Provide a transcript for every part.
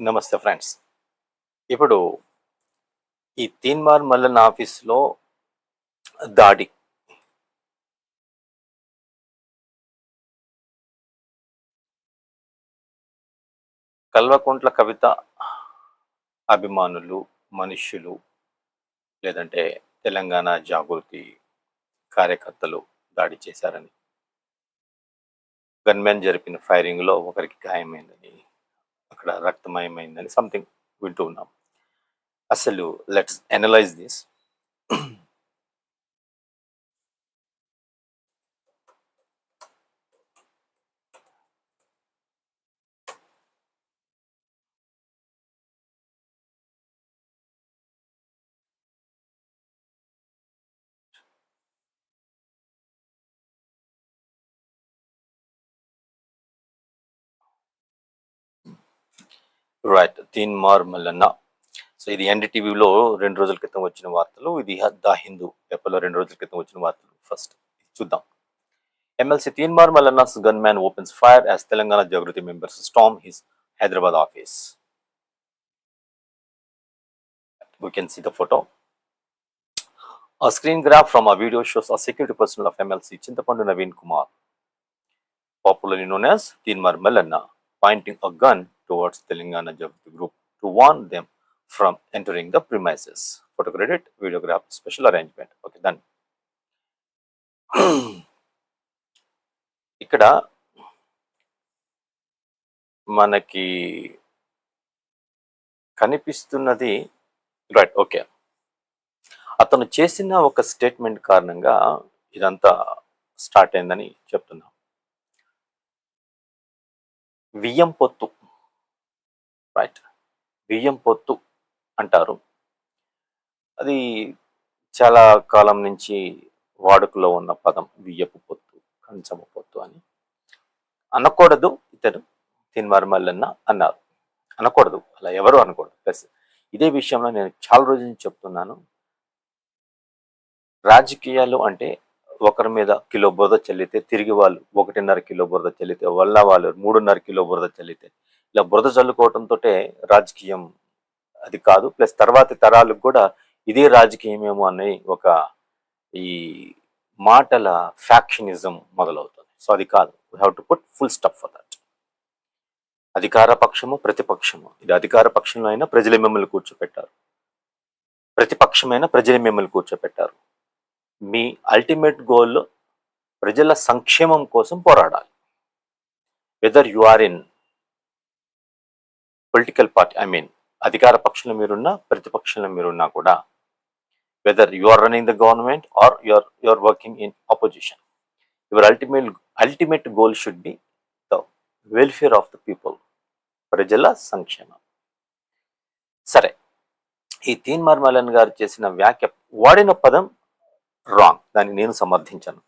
నమస్తే ఫ్రెండ్స్. ఇప్పుడు ఈ తీన్మార్ మల్లన్న ఆఫీస్లో దాడి. కల్వకుంట్ల కవిత అభిమానులు మనుష్యులు లేదంటే తెలంగాణ జాగృతి కార్యకర్తలు దాడి చేశారని. గన్మెన్ జరిపిన ఫైరింగ్లో ఒకరికి గాయమైందని అక్కడ రక్తమయమైందని సంథింగ్ వింటూ ఉన్నాం. అసలు లెట్స్ అనలైజ్ దిస్ రైట్ తీన్ మార్ మల్లన్న సో ఇది ఎన్డీటీవీలో రెండు రోజుల క్రితం వచ్చిన వార్తలు ఇది ద హిందూ పేపర్లో రెండు రోజుల క్రితం వచ్చిన వార్తలు ఫస్ట్ చూద్దాం MLC Teenmaar Mallanna's gun man opens fire as Telangana Jagruthi members storm his Hyderabad office we can see the photo. A screen grab from a video shows a security personnel of MLC Chintapandu Naveen Kumar, popularly known as Tinmar Malanna, pointing a gun towards Telangana Jagti group to warn them from entering the premises. Photo credit, videograph, special arrangement. Okay, done. ఇక్కడ మనకి కనిపిస్తున్నది right okay అతను చేసిన ఒక statement కారణంగా ఇదంతా start అయిందని చెప్తున్నాం వియ్యం పొత్తు రైట్ బియ్యం పొత్తు అంటారు. అది చాలా కాలం నుంచి వాడుకలో ఉన్న పదం వియ్యపు పొత్తు కంచమ పొత్తు అని. అనకూడదు ఇతను తిన్మార్ మల్లన్న అన్నారు. అనకూడదు అలా ఎవరు అనకూడదు. ప్లస్ ఇదే విషయంలో నేను చాలా రోజుల నుంచి చెప్తున్నాను. రాజకీయాలు అంటే ఒకరి మీద కిలో బురద చల్లితే తిరిగి వాళ్ళు ఒకటిన్నర కిలో బురద చల్లితే వల్ల వాళ్ళు మూడున్నర కిలో బురద చల్లితే ఇలా బురద చల్లుకోవడంతో రాజకీయం అది కాదు. ప్లస్ తర్వాతి తరాలకు కూడా ఇదే రాజకీయమేమో అనే ఒక ఈ మాటల ఫ్యాక్షనిజం మొదలవుతుంది. సో అది కాదు. We have to put full stop for that అధికార పక్షము ప్రతిపక్షము. ఇది అధికార పక్షంలో అయినా ప్రజలు మిమ్మల్ని కూర్చోపెట్టారు. ప్రతిపక్షమైన ప్రజలు మిమ్మల్ని కూర్చోపెట్టారు. మీ అల్టిమేట్ గోల్ ప్రజల సంక్షేమం కోసం పోరాడాలి. Whether you are in political party I mean అధికార పక్షంలో మీరున్నా ప్రతిపక్షంలో మీరున్నా కూడా whether you are running the government or you are you are working in opposition your ultimate ultimate goal should be the welfare of the people ప్రజల సంక్షేమం. సరే ఈ తీన్ మర్మలన్ గారు చేసిన వ్యాఖ్య వాడిన పదం రాంగ్ దాన్ని నేను సమర్థించాను.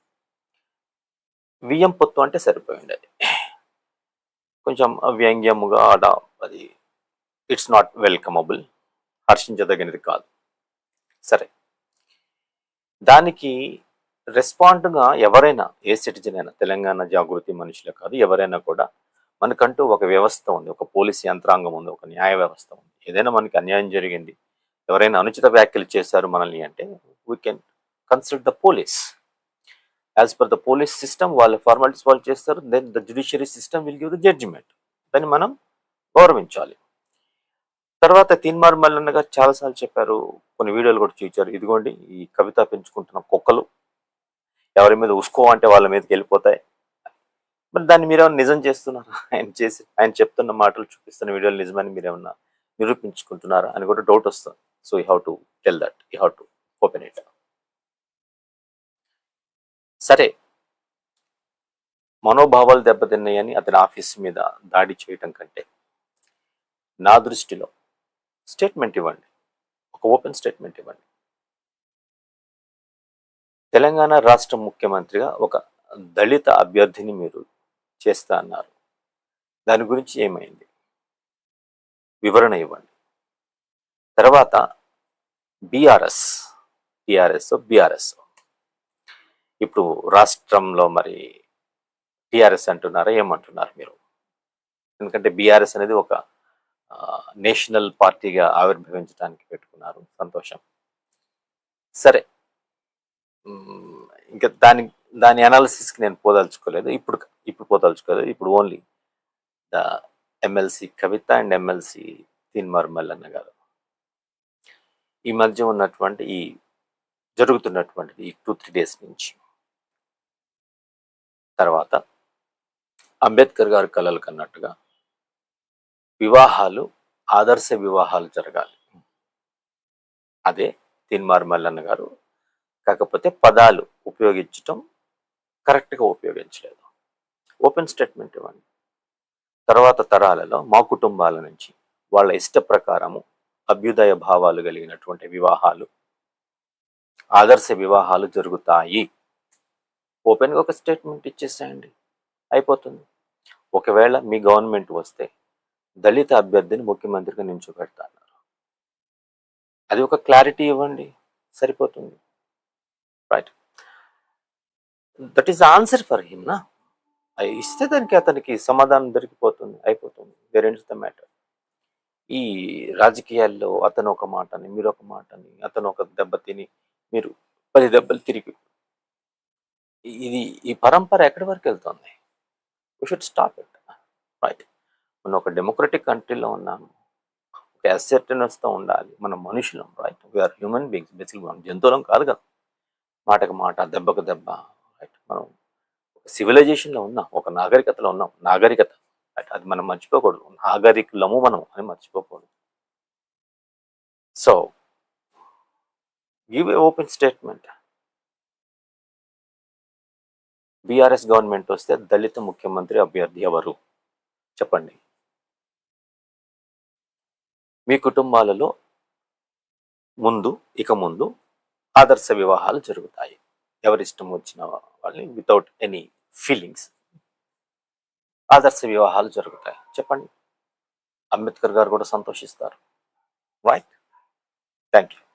వియ్యం పొత్తు అంటే సరిపోయింది అది కొంచెం వ్యంగ్యముగా ఆడ అది ఇట్స్ నాట్ వెల్కమబుల్ హర్షించదగినది కాదు. సరే. దానికి రెస్పాండ్గా ఎవరైనా ఏ సిటిజన్ అయినా తెలంగాణ జాగృతి మనుషులే కాదు ఎవరైనా కూడా మనకంటూ ఒక వ్యవస్థ ఉంది ఒక పోలీస్ యంత్రాంగం ఉంది ఒక న్యాయ వ్యవస్థ ఉంది. ఏదైనా మనకి అన్యాయం జరిగింది ఎవరైనా అనుచిత వ్యాఖ్యలు చేశారు మనల్ని అంటే we can consult the police as per the police system వాళ్ళ ఫార్మాలిటీస్ వాళ్ళు చేస్తారు then the judiciary system will give the judgement దాన్ని మనం గౌరవించాలి. తర్వాత తీన్మార్ మల్లన్నగా చాలాసార్లు చెప్పారు కొన్ని వీడియోలు కూడా చూపించారు ఇదిగోండి ఈ కవిత పెంచుకుంటున్న కుక్కలు ఎవరి మీద ఉసుకో అంటే వాళ్ళ మీదకి వెళ్ళిపోతాయి. మరి దాన్ని మీరేమన్నా నిజం చేస్తున్నారా? ఆయన చేసి ఆయన చెప్తున్న మాటలు చూపిస్తున్న వీడియోలు నిజమని మీరేమన్నా నిరూపించుకుంటున్నారా అని కూడా డౌట్ వస్తుంది. So you have to tell that you have to open it సరే. మనోభావాలు దెబ్బతిన్నాయని అతని ఆఫీస్ మీద దాడి చేయటం కంటే నా దృష్టిలో స్టేట్మెంట్ ఇవ్వండి. ఒక ఓపెన్ స్టేట్మెంట్ ఇవ్వండి. తెలంగాణ రాష్ట్ర ముఖ్యమంత్రిగా ఒక దళిత అభ్యర్థిని మీరు చేస్తా అన్నారు. దాని గురించి ఏమైంది? వివరణ ఇవ్వండి. తర్వాత బీఆర్ఎస్ టిఆర్ఎస్ బీఆర్ఎస్. ఇప్పుడు రాష్ట్రంలో మరి టిఆర్ఎస్ అంటున్నారా ఏమంటున్నారు మీరు? ఎందుకంటే బీఆర్ఎస్ అనేది ఒక నేషనల్ పార్టీగా ఆవిర్భవించడానికి పెట్టుకున్నారు. సంతోషం. సరే. ఇంకా దాని దాని అనాలిసిస్కి నేను పోదలుచుకోలేదు. ఇప్పుడు ఇప్పుడు పోదలుచుకోలేదు. ఇప్పుడు only the MLC Kavitha and MLC తిన్మర్మల్ Mallanna గారు. ఈ మధ్య ఉన్నటువంటి ఈ జరుగుతున్నటువంటి ఈ టూ త్రీ డేస్ నుంచి. తర్వాత అంబేద్కర్ గారు కళలు కన్నట్టుగా వివాహాలు ఆదర్శ వివాహాలు జరగాలి. అదే తిన్మార్ మల్లన్న గారు. కాకపోతే పదాలు ఉపయోగించటం కరెక్ట్గా ఉపయోగించలేదు. ఓపెన్ స్టేట్మెంట్ ఇవ్వండి. తర్వాత తరాలలో మా కుటుంబాల నుంచి వాళ్ళ ఇష్ట ప్రకారము అభ్యుదయ భావాలు కలిగినటువంటి వివాహాలు ఆదర్శ వివాహాలు జరుగుతాయి. ఓపెన్గా ఒక స్టేట్మెంట్ ఇచ్చేసేయండి. అయిపోతుంది. ఒకవేళ మీ గవర్నమెంట్ వస్తే దళిత అభ్యర్థిని ముఖ్యమంత్రిగా నించోబెడతారు. అది ఒక క్లారిటీ ఇవ్వండి సరిపోతుంది. Right that is answer for him నా ఇస్తే దానికి అతనికి సమాధానం దొరికిపోతుంది అయిపోతుంది. వేర్ ఎండ్స్ ద మ్యాటర్ ఈ రాజకీయాల్లో అతను ఒక మాటని మీరు ఒక మాటని అతను ఒక దెబ్బ తిని మీరు పది దెబ్బలు తిరిగి ఇది ఈ పరంపర ఎక్కడి వరకు వెళ్తుంది? We should stop it right మనం ఒక డెమోక్రటిక్ కంట్రీలో ఉన్నాము ఒక అసెర్టనెస్తో ఉండాలి. మనం మనుషులం right we are human beings basically మనం జంతువులం కాదు కదా. మాటకు మాట దెబ్బకు దెబ్బ రైట్ మనం ఒక సివిలైజేషన్లో ఉన్నాం. ఒక నాగరికతలో ఉన్నాం. నాగరికత రైట్ అది మనం మర్చిపోకూడదు. నాగరికులము మనం అని మర్చిపోకూడదు. So give a open statement BRS government వస్తే దళిత ముఖ్యమంత్రి అభ్యర్థి ఎవరు? చెప్పండి. మీ కుటుంబాలలో ముందు ఇక ముందు ఆదర్శ వివాహాలు జరుగుతాయి. ఎవరిష్టం వచ్చిన వాళ్ళని వితౌట్ ఎనీ ఫీలింగ్స్ ఆదర్శ వివాహాలు జరుగుతాయి. చెప్పండి. అంబేద్కర్ గారు కూడా సంతోషిస్తారు. Right thank you